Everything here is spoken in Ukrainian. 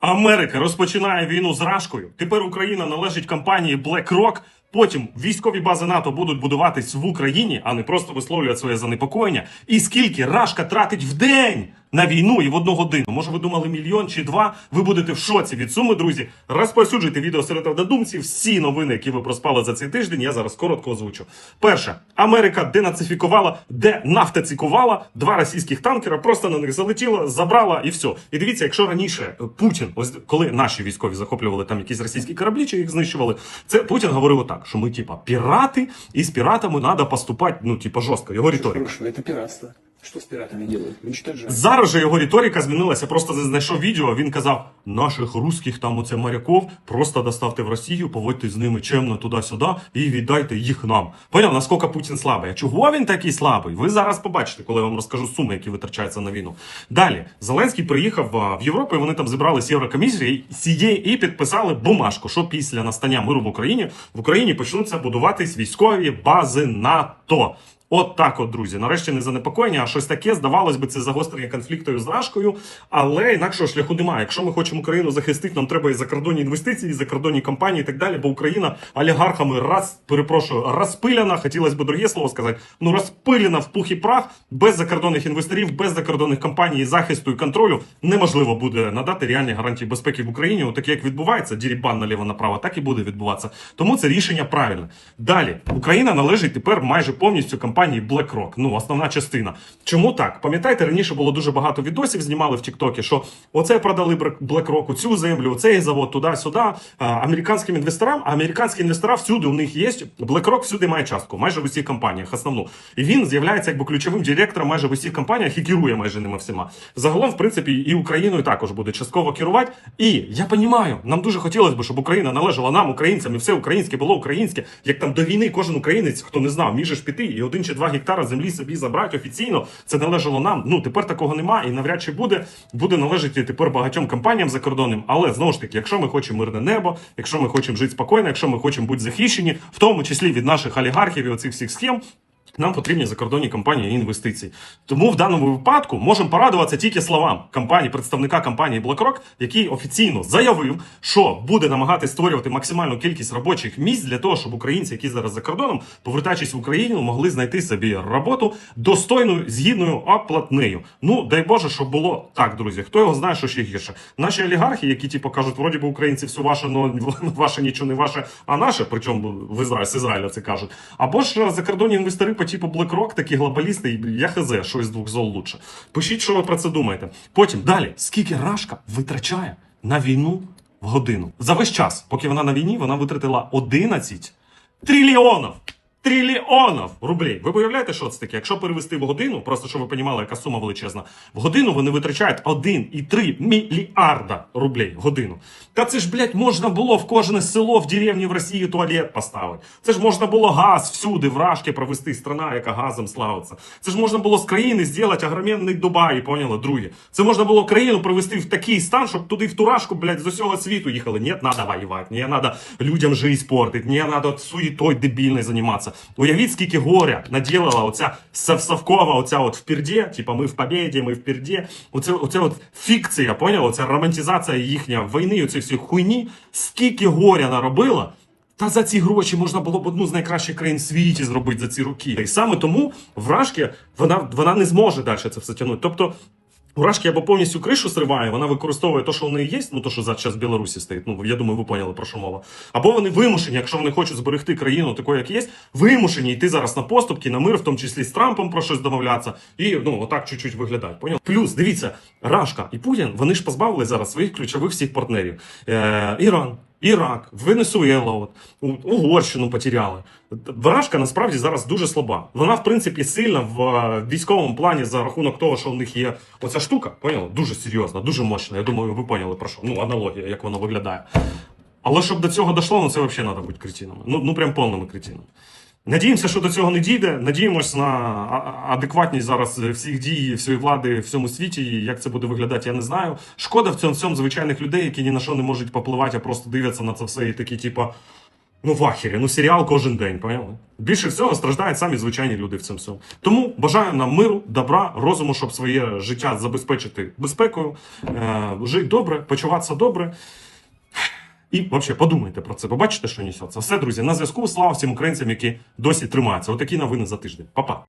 Америка розпочинає війну з Рашкою. Тепер Україна належить компанії BlackRock. Потім військові бази НАТО будуть будуватись в Україні, а не просто висловлювати своє занепокоєння. І скільки Рашка тратить в день на війну і в одну годину? Може, ви думали мільйон чи два? Ви будете в шоці від суми, друзі. Розповсюджуйте відео серед однодумців. Всі новини, які ви проспали за цей тиждень, я зараз коротко озвучу. Перше, Америка денацифікувала, денафтацикувала два російських танкера, просто на них залетіла, забрала і все. І дивіться, якщо раніше Путін, ось коли наші військові захоплювали там якісь російські кораблі, чи їх знищували, це Путін говорив отак, що ми, типа, пірати, і з піратами треба поступати, ну, типа, жорстко. Його риторика. Это Что с пиратами делают? Уничтожают. Зараз же його риторика змінилася. Просто не знайшов відео. Він казав: наших русських там оце моряков просто доставте в Росію, поводьте з ними чемно туди-сюди і віддайте їх нам. Поняв, наскільки Путін слабий? А чого він такий слабий? Ви зараз побачите, коли я вам розкажу суми, які витрачаються на війну. Далі Зеленський приїхав в Європу. і Вони там зібрали з Єврокомісії і підписали бумажку, що після настання миру в Україні в Україні почнуться будуватись військові бази НАТО. От так, от, друзі. Нарешті не занепокоєння, а щось таке. Здавалось би, це загострення конфлікту з Рашкою, але інакшого шляху немає. Якщо ми хочемо Україну захистити, нам треба і закордонні інвестиції, і закордонні компанії і так далі. Бо Україна олігархами раз перепрошую, розпиляна. Хотілося б друге слово сказати. Ну розпилена в пух і прах без закордонних інвесторів, без закордонних компаній, захисту і контролю неможливо буде надати реальні гарантії безпеки в Україні. Отаке, як відбувається, дірібан наліво направо, так і буде відбуватися. Тому це рішення правильне. Далі Україна належить тепер майже повністю компанії BlackRock. Ну, основна частина. Чому так? Пам'ятаєте, раніше було дуже багато відосів, знімали в Тіктокі, що оце продали BlackRock, цю землю, цей завод, туди-сюди, американським інвесторам. А американські інвестора всюди у них є. BlackRock всюди має частку, майже в усіх компаніях, основну. І він з'являється якби ключовим директором майже в усіх компаніях і керує майже ними всіма. Загалом, в принципі, і Україною також буде частково керувати. І я розумію, нам дуже хотілося б, щоб Україна належала нам, українцям, і все українське було українське. Як там до війни кожен українець, хто не знав, між піти і один чи два гектара землі собі забрати офіційно. Це належало нам. Ну тепер такого немає і навряд чи буде. Буде належати тепер багатьом компаніям закордонним. Але знову ж таки, якщо ми хочемо мирне небо, якщо ми хочемо жити спокійно, якщо ми хочемо бути захищені, в тому числі від наших олігархів і оцих всіх схем. Нам потрібні закордонні компанії і інвестиції. Тому в даному випадку можемо порадуватися тільки словам компанії, представника компанії BlackRock, який офіційно заявив, що буде намагатися створювати максимальну кількість робочих місць для того, щоб українці, які зараз за кордоном, повертаючись в Україну, могли знайти собі роботу достойною згідною оплатнею. Ну дай Боже, щоб було так, друзі. Хто його знає, що ще гірше? Наші олігархи, які типу кажуть, вроді би українці все ваше, но ваше нічого не ваше, а наше, причому в Ізраїль з Ізраїля це кажуть. Або ж закордонні інвестори типу BlackRock, такі глобалісти, я хз, що з двох зол лучше. Пишіть, що ви про це думаєте. Потім далі, скільки Рашка витрачає на війну в годину? За весь час, поки вона на війні, вона витратила 11 трильйонів. Трильйонів рублей. Ви уявляєте, що це таке? Якщо перевести в годину, просто щоб ви розуміли, яка сума величезна, в годину вони витрачають 1,3 мільярда рублей в годину. Та це ж, блядь, можна було в кожне село в деревні в Росії туалет поставити. Це ж можна було газ всюди, в Рашки провести, страна, яка газом славиться. Це ж можна було з країни зробити огроменний Дубай, поняли, друге. Це можна було країну привести в такий стан, щоб туди в турашку, блядь, з усього світу їхали. Ні, треба воювати, не треба людям життя портити, не треба суєтой дебільною займатися. Уявіть, скільки горя наділила оця Савсавкова, оця от в пірді, типа ми в побєді, ми в пірді. Оце, оце от фікція, поняла? Оця романтизація їхня війни, оці всі хуйні, скільки горя наробила. Та за ці гроші можна було б одну з найкращих країн в світі зробити за ці роки. І саме тому вражки вона, вона не зможе далі це все тягнути. Тобто Урашки або повністю кришу сриває, вона використовує те, що в неї є, ну то, що зараз в Білорусі стоїть. Ну я думаю, ви поняли про що мова. Або вони вимушені, якщо вони хочуть зберегти країну такою, як є, вимушені йти зараз на поступки, на мир, в тому числі з Трампом про щось домовлятися, і ну отак чуть-чуть виглядають. Поняв? Плюс дивіться, Рашка і Путін вони ж позбавили зараз своїх ключових всіх партнерів: Е, Іран. Ірак, Венесуела, от, Угорщину потеряли. Вражка насправді зараз дуже слаба. Вона, в принципі, сильна в е, військовому плані за рахунок того, що в них є оця штука, поняли? Дуже серйозна, дуже мощна. Я думаю, ви поняли про що. Ну, аналогія, як воно виглядає. Але щоб до цього дійшло, ну це взагалі треба бути кретинами. Ну, ну прям повними кретинами. Надіємося, що до цього не дійде. Надіємось на адекватність зараз всіх дій, всієї влади в всьому світі. І як це буде виглядати, я не знаю. Шкода в цьому всьому звичайних людей, які ні на що не можуть попливати, а просто дивляться на це все і такі, типа. Ну, в ну серіал кожен день, поняли? Більше всього страждають самі звичайні люди в цьому всьому. Тому бажаю нам миру, добра, розуму, щоб своє життя забезпечити безпекою, е, жити добре, почуватися добре. І взагалі подумайте про це, побачите, що несеться. Все, друзі, на зв'язку. Слава всім українцям, які досі тримаються. Отакі новини за тиждень. Па-па.